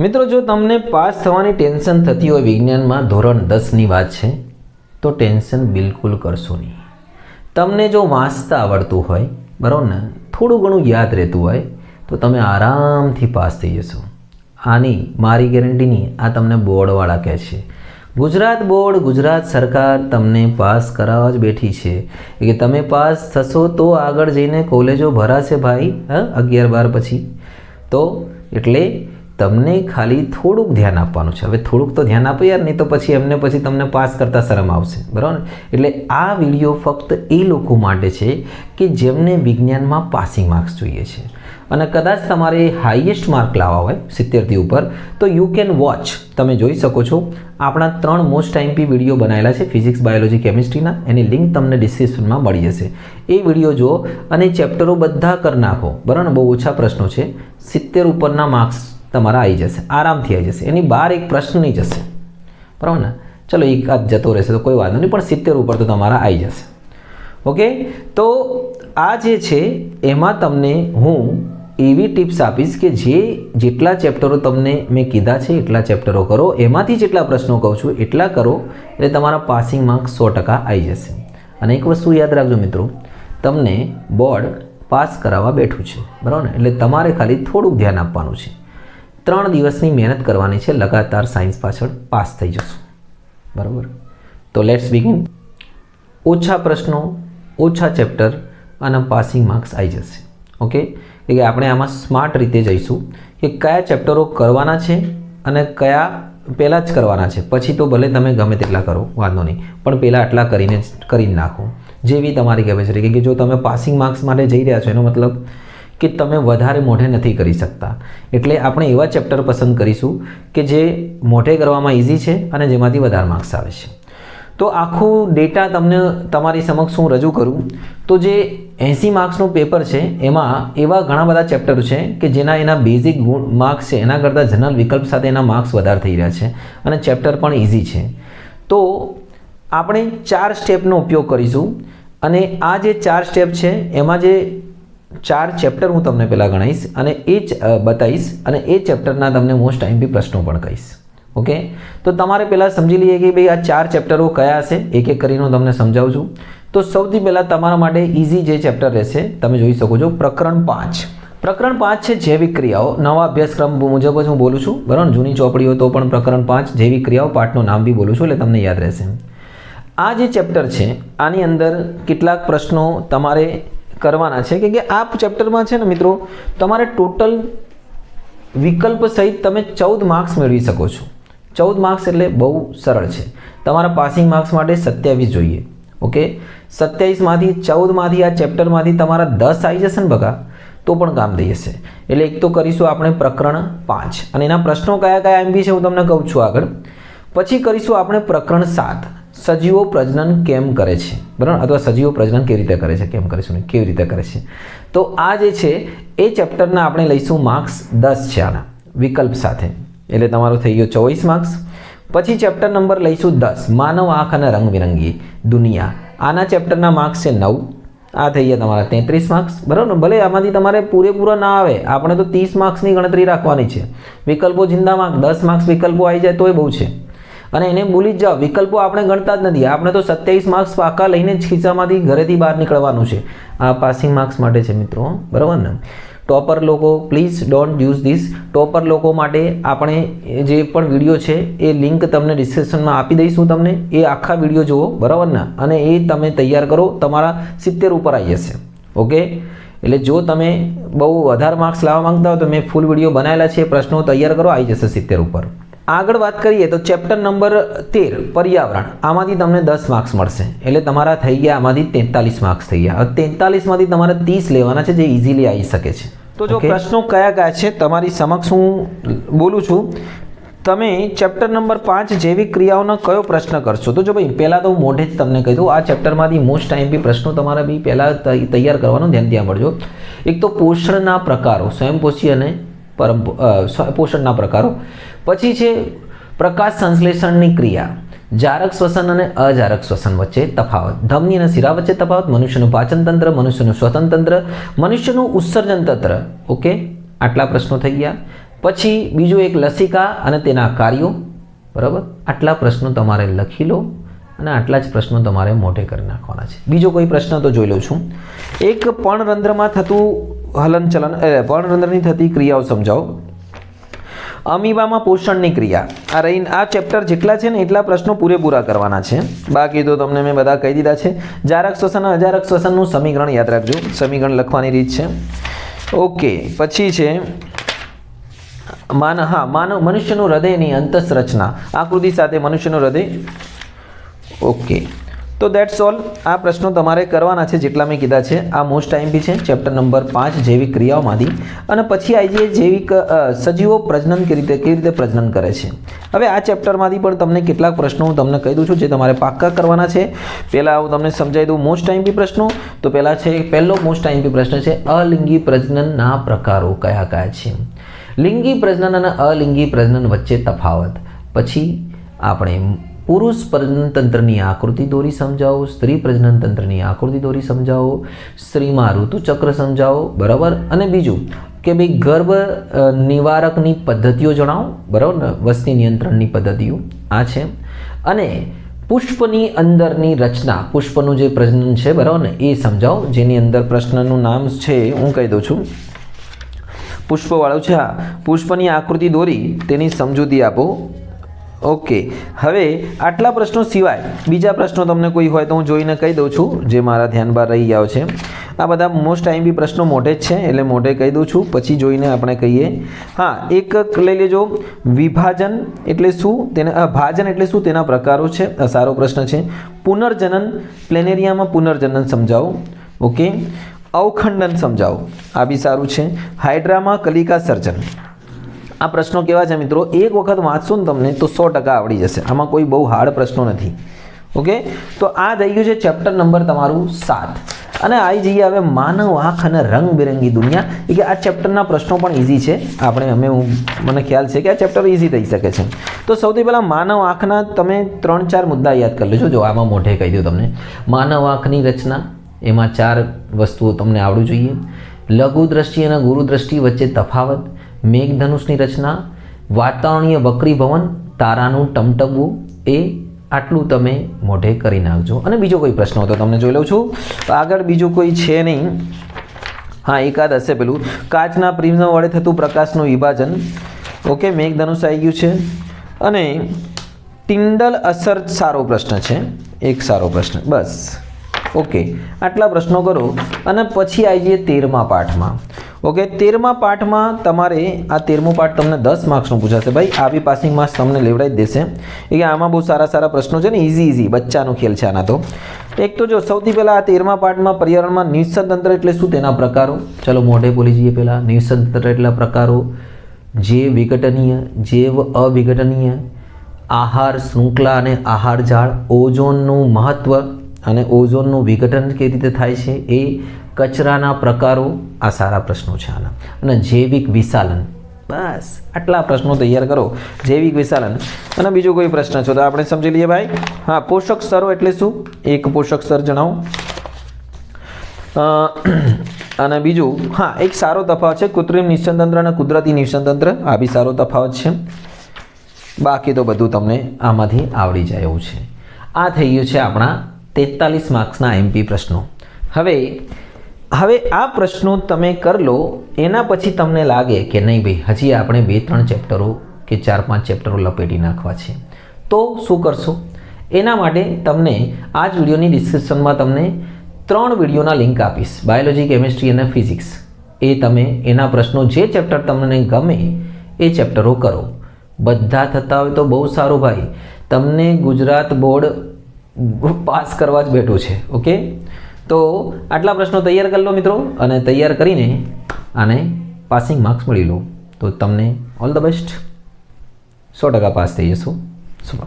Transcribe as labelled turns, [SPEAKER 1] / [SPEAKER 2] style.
[SPEAKER 1] મિત્રો, જો તમને પાસ થવાની ટેન્શન થતી હોય વિજ્ઞાનમાં, ધોરણ દસની વાત છે, તો ટેન્શન બિલકુલ કરશો નહીં. તમને જો વાંચતા આવડતું હોય, બરાબર ને, થોડું ઘણું યાદ રહેતું હોય, તો તમે આરામથી પાસ થઈ જશો. આની મારી ગેરંટી નહીં, આ તમને બોર્ડવાળા કહે છે. ગુજરાત બોર્ડ, ગુજરાત સરકાર તમને પાસ કરાવવા જ બેઠી છે. કે તમે પાસ થશો તો આગળ જઈને કોલેજો ભરાશે ભાઈ, હા, અગિયાર બાર પછી. તો, એટલે તમને ખાલી થોડુંક ધ્યાન આપવાનું છે. હવે થોડુંક તો ધ્યાન આપો યાર, નહીં તો પછી એમને પછી તમને પાસ કરતા શરમ આવશે. બરાબર? એટલે આ વીડિયો ફક્ત એ લોકો માટે છે કે જેમને વિજ્ઞાનમાં પાસિંગ માર્ક્સ જોઈએ છે. અને કદાચ તમારે હાઈએસ્ટ માર્ક લાવવા હોય સિત્તેરથી ઉપર, તો યુ કેન વોચ તમે જોઈ શકો છો, આપણા ત્રણ મોસ્ટ ટાઈમપી વીડિયો બનાવેલા છે ફિઝિક્સ બાયોલોજી કેમિસ્ટ્રીના એની લિંક તમને ડિસ્ક્રિપ્શનમાં મળી જશે. એ વીડિયો જુઓ અને ચેપ્ટરો બધા કરી નાખો. બરાબર? બહુ ઓછા પ્રશ્નો છે. સિત્તેર ઉપરના માર્ક્સ તમારા આવી જશે, આરામથી આવી જશે, એની બહાર એક પ્રશ્ન નહીં જશે. બરાબર ને? ચલો, એક આજ જતો રહેશે તો કોઈ વાંધો નહીં, પણ સિત્તેર ઉપર તો તમારા આવી જશે. ઓકે? તો આ જે છે, એમાં તમને હું એવી ટિપ્સ આપીશ કે જે જેટલા ચેપ્ટરો તમને મેં કીધા છે, એટલા ચેપ્ટરો કરો. એમાંથી જેટલા પ્રશ્નો કહું છું, એટલા કરો, એટલે તમારા પાસિંગ માર્ક્સ સો ટકા આવી જશે. અને એક વસ્તુ યાદ રાખજો મિત્રો, તમને બોર્ડ પાસ કરાવવા બેઠું છે. બરાબર ને? એટલે તમારે ખાલી થોડુંક ધ્યાન આપવાનું છે. ત્રણ દિવસની મહેનત કરવાની છે, લગાતાર સાયન્સ પાછળ પાસ થઈ જશો. બરાબર? તો લેટ્સ બિગિન ઓછા પ્રશ્નો, ઓછા ચેપ્ટર અને પાસિંગ માર્ક્સ આવી જશે. ઓકે એટલે આપણે આમાં સ્માર્ટ રીતે જઈશું કે કયા ચેપ્ટરો કરવાના છે અને કયા પહેલાં જ કરવાના છે. પછી તો ભલે તમે ગમે તેટલા કરો, વાંધો નહીં. પણ પહેલાં આટલા કરીને કરી નાખો. જેવી તમારી કેપેસિટી કે જો તમે પાસિંગ માર્ક્સ માટે જઈ રહ્યા છો, એનો મતલબ કે તમે વધારે મોઢે નથી કરી શકતા. એટલે આપણે એવા ચેપ્ટર પસંદ કરીશું કે જે મોઢે કરવામાં ઇઝી છે અને જેમાંથી વધારે માર્ક્સ આવે છે. તો આખું ડેટા તમને તમારી સમક્ષ હું રજૂ કરું. તો જે એંસી માર્ક્સનું પેપર છે, એમાં એવા ઘણા બધા ચેપ્ટર છે કે જેના એના બેઝિક ગુણ માર્ક્સ છે, એના કરતાં જનરલ વિકલ્પ સાથે એના માર્ક્સ વધારે થઈ રહ્યા છે અને ચેપ્ટર પણ ઇઝી છે. તો આપણે ચાર સ્ટેપનો ઉપયોગ કરીશું અને આ જે ચાર સ્ટેપ છે, એમાં જે ચાર ચેપ્ટર હું તમને પહેલાં ગણાવીશ અને એ બતાવીશ અને એ ચેપ્ટરના તમને મોસ્ટ આઈમ્પી પ્રશ્નો પણ કહીશ. ઓકે? તો તમારે પહેલાં સમજી લઈએ કે ભાઈ આ ચાર ચેપ્ટરો કયા છે? એક એક કરીને હું તમને સમજાવું છું. તો સૌથી પહેલાં તમારા માટે ઇઝી જે ચેપ્ટર રહેશે, તમે જોઈ શકો છો પ્રકરણ પાંચ. પ્રકરણ પાંચ છે જૈવિક ક્રિયાઓ. નવા અભ્યાસક્રમ મુજબ જ હું બોલું છું, બરાબર? જૂની ચોપડીઓ તો પણ પ્રકરણ પાંચ, જૈવિક ક્રિયાઓ, પાઠનું નામ બી બોલું છું એટલે તમને યાદ રહેશે. આ જે ચેપ્ટર છે, આની અંદર કેટલાક પ્રશ્નો તમારે કરવાના છે કે આ ચેપ્ટરમાં છે ને મિત્રો, તમારે ટોટલ વિકલ્પ સહિત તમે ચૌદ માર્ક્સ મેળવી શકો છો. ચૌદ માર્ક્સ એટલે બહુ સરળ છે. તમારા પાસિંગ માર્ક્સ માટે સત્યાવીસ જોઈએ. ઓકે સત્યાવીસમાંથી ચૌદમાંથી આ ચેપ્ટરમાંથી તમારા દસ આવી જશે ને બગા તો પણ કામ થઈ જશે એટલે એક તો કરીશું આપણે પ્રકરણ પાંચ. અને એના પ્રશ્નો કયા કયા એમ બી છે હું તમને કહું છું આગળ. પછી કરીશું આપણે પ્રકરણ સાત. સજીવો પ્રજનન કેમ કરે છે? બરાબર? અથવા સજીવો પ્રજનન કેવી રીતે કરે છે? કેમ કરીશું ને કેવી રીતે કરે છે? તો આ જે છે, એ ચેપ્ટરના આપણે લઈશું માર્ક્સ દસ છે આના, વિકલ્પ સાથે. એટલે તમારો થઈ ગયો ચોવીસ માર્ક્સ. પછી ચેપ્ટર નંબર લઈશું દસ, માનવ આંખ અને રંગબિરંગી દુનિયા. આના ચેપ્ટરના માર્ક્સ છે નવ. આ થઈ ગયા તમારા તેત્રીસ માર્ક્સ. બરાબર? ભલે આમાંથી તમારે પૂરેપૂરા ના આવે, આપણે તો ત્રીસ માર્ક્સની ગણતરી રાખવાની છે. વિકલ્પો જિંદા માર્ક, દસ માર્ક્સ વિકલ્પો આવી જાય તોય બહુ છે. અને એને ભૂલી જ જાઓ. વિકલ્પો આપણે ગણતા જ નથી. આપણે તો સત્યાવીસ માર્ક્સ પાકા લઈને જ ખિસ્સામાંથી ઘરેથી બહાર નીકળવાનું છે. આ પાસિંગ માર્ક્સ માટે છે મિત્રો, બરાબર ને? ટોપર લોકો please don't use this topper લોકો માટે આપણે જે પણ વીડિયો છે, એ લિંક તમને ડિસ્ક્રિપ્શનમાં આપી દઈશું તમને. એ આખા વીડિયો જુઓ, બરાબર ને? અને એ તમે તૈયાર કરો. તમારા સિત્તેર ઉપર આવી જશે. ઓકે એટલે જો તમે બહુ વધારે માર્ક્સ લાવવા માંગતા હો તો મેં ફૂલ વીડિયો બનાવેલા છે. પ્રશ્નો તૈયાર કરો આવી જશે સિત્તેર ઉપર. આગળ વાત કરીએ તો ચેપ્ટર નંબર તેર પર્યાવરણ. આમાંથી તમને દસ માર્ક્સ મળશે. એટલે તમારા થઈ ગયા આમાંથી તેતાલીસ માર્ક્સ થઈ ગયા. તેતાલીસમાંથી તમારે ત્રીસ લેવાના છે જે ઇઝીલી આવી શકે છે. તો જો પ્રશ્નો કયા કયા છે તમારી સમક્ષ હું બોલું છું. તમે ચેપ્ટર નંબર પાંચ જૈવિક ક્રિયાઓનો કયો પ્રશ્ન કરશો? તો જો ભાઈ પહેલાં તો હું મોઢે જ તમને કહી દઉં આ ચેપ્ટરમાંથી મોસ્ટ ટાઈમ પ્રશ્નો તમારા બી પહેલાં તૈયાર કરવાનું ધ્યાન ધ્યાન મળજો. એક તો પોષણના પ્રકારો સ્વયંપોષી અને પરમ પોષણના પ્રકારો. પછી છે પ્રકાશ સંશ્લેષણની ક્રિયા. જારક શ્વસન અને અજારક શ્વસન વચ્ચે તફાવત. ધમની અને શિરા વચ્ચે તફાવત, મનુષ્યનું પાચન તંત્ર, મનુષ્યનું શ્વસન તંત્ર, મનુષ્યનું ઉત્સર્જન તંત્ર. ઓકે? આટલા પ્રશ્નો થઈ ગયા. પછી બીજું એક લસિકા અને તેના કાર્યો. બરાબર? આટલા પ્રશ્નો તમારે લખી લો અને આટલા જ પ્રશ્નો તમારે મોઢે કરી નાખવાના છે. બીજો કોઈ પ્રશ્ન તો જોઈ લઉં છું. એક પર્ણરંધ્રમાં થતું હલનચલન એ, પર્ણરંધ્રની થતી ક્રિયાઓ સમજાવો. અમીબામાં પોષણની ક્રિયા. આ રહી આ ચેપ્ટર જેટલા છે ને એટલા પ્રશ્નો પૂરેપૂરા કરવાના છે. બાકી તો તમને મેં બધા કહી દીધા છે. જારક શ્વસન અજારક શ્વસનનું સમીકરણ યાદ રાખજો. સમીકરણ લખવાની રીત છે. ઓકે પછી છે માન હા માનવ મનુષ્યનું હૃદયની અંતઃરચના આકૃતિ સાથે મનુષ્યનું હૃદય. ઓકે તો દેટ્સ ઓલ આ પ્રશ્નો તમારે કરવાના છે જેટલા મેં કીધા છે. આ મોસ્ટ ટાઈમ બી છે. ચેપ્ટર નંબર પાંચ, જૈવિક ક્રિયાઓમાંથી. અને પછી આવી જઈએ જૈવિક સજીવો પ્રજનન કેવી રીતે કેવી રીતે પ્રજનન કરે છે. હવે આ ચેપ્ટરમાંથી પણ તમને કેટલાક પ્રશ્નો હું તમને કહી દઉં છું જે તમારે પાક્કા કરવાના છે. પહેલાં હું તમને સમજાવી દઉં મોસ્ટ ટાઈમ બી પ્રશ્નો. તો પહેલાં છે, પહેલો મોસ્ટ ટાઈમ બી પ્રશ્ન છે, અલિંગી પ્રજનનના પ્રકારો કયા કયા છે? લિંગી પ્રજનન અને અલિંગી પ્રજનન વચ્ચે તફાવત. પછી આપણે પુરુષ પ્રજનનતંત્રની આકૃતિ દોરી સમજાવો, સ્ત્રી પ્રજનન તંત્રની આકૃતિ દોરી સમજાવો, સ્ત્રીમાં ઋતુચક્ર સમજાવો, બરાબર? અને બીજું કે ભાઈ ગર્ભ નિવારકની પદ્ધતિઓ જણાવો, બરાબર? ને, વસ્તી નિયંત્રણની પદ્ધતિઓ, આ છે. અને પુષ્પની અંદરની રચના, પુષ્પનું જે પ્રજનન છે, બરાબર ને? એ સમજાવો, જેની અંદર પ્રશ્નનું નામ છે, હું કહી દઉં છું. પુષ્પવાળું છે આ. પુષ્પની આકૃતિ દોરી, તેની સમજૂતી આપો. ઓકે. હવે આટલા પ્રશ્નો સિવાય બીજા પ્રશ્નો તમને કોઈ હોય તો હું જોઈને કહી દઉં છું, જે મારા ધ્યાન બહાર રહી ગયા છે. આ બધા મોસ્ટ ટાઈમ બી પ્રશ્નો મોઢે જ છે, એટલે મોઢે કહી દઉં છું, પછી જોઈને આપણે કહીએ. હા, એક લઈ લેજો. વિભાજન એટલે શું? તેને ભાજન એટલે શું? તેના પ્રકારો છે. આ સારો પ્રશ્ન છે. પુનર્જનન, પ્લેનેરિયામાં પુનર્જનન સમજાવો. ઓકે. અવખંડન સમજાવો. આ બી સારું છે. હાઇડ્રામાં કલિકા સર્જન આ પ્રશ્નો કેવા છે મિત્રો? એક વખત વાંચશો ને તમને તો સો ટકા આવડી જશે. આમાં કોઈ બહુ હાર્ડ પ્રશ્નો નથી. ઓકે? તો આ થઈ ગયું છે ચેપ્ટર નંબર તમારું સાત. અને આવી જઈએ હવે માનવ આંખ અને રંગબેરંગી દુનિયા. એ કે આ ચેપ્ટરના પ્રશ્નો પણ ઇઝી છે. આપણે, અમે, હું, મને ખ્યાલ છે કે આ ચેપ્ટર ઇઝી થઈ શકે છે. તો સૌથી પહેલાં માનવ આંખના તમે ત્રણ, ચાર મુદ્દા યાદ કરી લેજો. જો આમાં મોઢે કહી દઉં તમને. માનવ આંખની રચના. એમાં ચાર વસ્તુઓ તમને આવડવું જોઈએ. લઘુ દ્રષ્ટિ અને ગુરુ દ્રષ્ટિ વચ્ચે તફાવત. મેઘધનુષની રચના, વાતાવરણીય વક્રીભવન, તારાનું ટમટમવું એ આટલું તમે મોઢે કરી નાખજો. અને બીજો કોઈ પ્રશ્ન હતો તમને જોઈ લઉં છું. તો આગળ બીજું કોઈ છે નહીં. હા, એકાદ હશે પેલું. કાચના પ્રિઝમ વડે થતું પ્રકાશનું વિભાજન. ઓકે, મેઘધનુષ આવી ગયું છે. અને ટિંડલ અસર સારો પ્રશ્ન છે. એક સારો પ્રશ્ન. બસ. ઓકે, આટલા પ્રશ્નો કરો. અને પછી આવી જઈએ તેરમા પાઠમાં. ઓકે, તેરમા પાઠમાં તમારે આ તેરમું પાઠ તમને દસ માર્ક્સનું પૂછાશે. ભાઈ, આવી પાસિંગ માર્ક્સ તમને લેવડાવી દેશે. કે આમાં બહુ સારા સારા પ્રશ્નો છે ને ઇઝી ઇઝી બચ્ચાનો ખેલ છે આના તો. એક તો જો, સૌથી પહેલાં આ તેરમા પાઠમાં પર્યાવરણમાં નિસંતંત્ર એટલે શું? તેના પ્રકારો. ચલો, મોઢે બોલી જઈએ પહેલાં. નિસંતંત્ર એટલા પ્રકારો. જૈવ વિઘટનીય, જૈવ અવિઘટનીય, આહાર શૃંખલા અને આહાર જાળ, ઓઝોનનું મહત્ત્વ અને ઓઝોનનું વિઘટન કેવી રીતે થાય છે એ કચરાના પ્રકારો આ સારા પ્રશ્નો છે આના. અને જૈવિક વિશાલન. બસ, આટલા પ્રશ્નો તૈયાર કરો. જૈવિક વિશાલન. અને બીજો કોઈ પ્રશ્ન છો તો આપણે સમજી લઈએ ભાઈ. હા, પોષક સ્તરો એટલે શું? એક પોષક સ્તર જણાવો. અને બીજું, હા, એક સારો તફાવત છે કૃત્રિમ નિશ્ચનતંત્ર અને કુદરતી નિશ્ચનતંત્ર આ બી સારો તફાવત છે. બાકી તો બધું તમને આમાંથી આવડી જાય એવું છે. આ થઈ ગયું છે આપણા તેતાલીસ માર્ક્સના એમપી પ્રશ્નો. હવે હવે આ પ્રશ્નો તમે કરી લો, એના પછી તમને લાગે કે નહીં ભાઈ, હજી આપણે બે ત્રણ ચેપ્ટરો કે ચાર પાંચ ચેપ્ટરો લપેટી નાખવા છે. તો શું કરશો? એના માટે તમને આ જ વિડીયોની ડિસ્ક્રિપ્શનમાં તમને ત્રણ વિડીયોના લિંક આપીશ. બાયોલોજી કેમિસ્ટ્રી અને ફિઝિક્સ એ તમે એના પ્રશ્નો જે ચેપ્ટર તમને ગમે એ ચેપ્ટરો કરો. બધા થતા હોય તો બહુ સારું ભાઈ. તમને ગુજરાત બોર્ડ પાસ કરવા જ બેઠું છે, ઓકે? તો આટલા પ્રશ્નો તૈયાર કરી લો મિત્રો અને તૈયાર કરીને આને પાસિંગ માર્ક્સ મળી લો. તો તમને ઓલ ધ બેસ્ટ સો ટકા પાસ થઈ જશો. સુપર